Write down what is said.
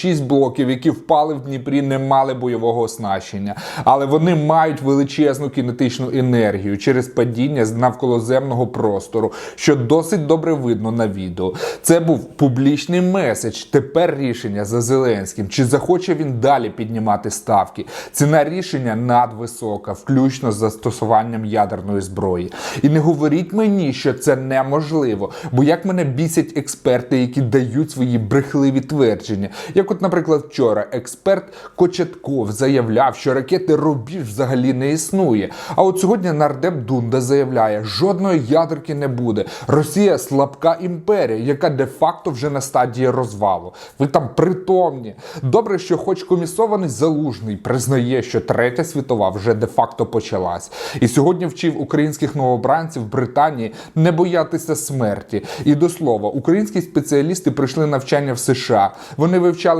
Шість блоків, які впали в Дніпрі, не мали бойового оснащення, але вони мають величезну кінетичну енергію через падіння з навколоземного простору, що досить добре видно на відео. Це був публічний меседж. Тепер рішення за Зеленським. Чи захоче він далі піднімати ставки? Ціна рішення надвисока, включно з застосуванням ядерної зброї. І не говоріть мені, що це неможливо. Бо як мене бісять експерти, які дають свої брехливі твердження. Як, от, наприклад, вчора експерт Кочетков заявляв, що ракети Рубіж взагалі не існує. А от сьогодні нардеп Дунда заявляє, жодної ядерки не буде. Росія слабка імперія, яка де-факто вже на стадії розвалу. Ви там притомні. Добре, що хоч комісований залужний признає, що третя світова вже де-факто почалась. І сьогодні вчив українських новобранців Британії не боятися смерті. І до слова, українські спеціалісти пройшли навчання в США. Вони вивчали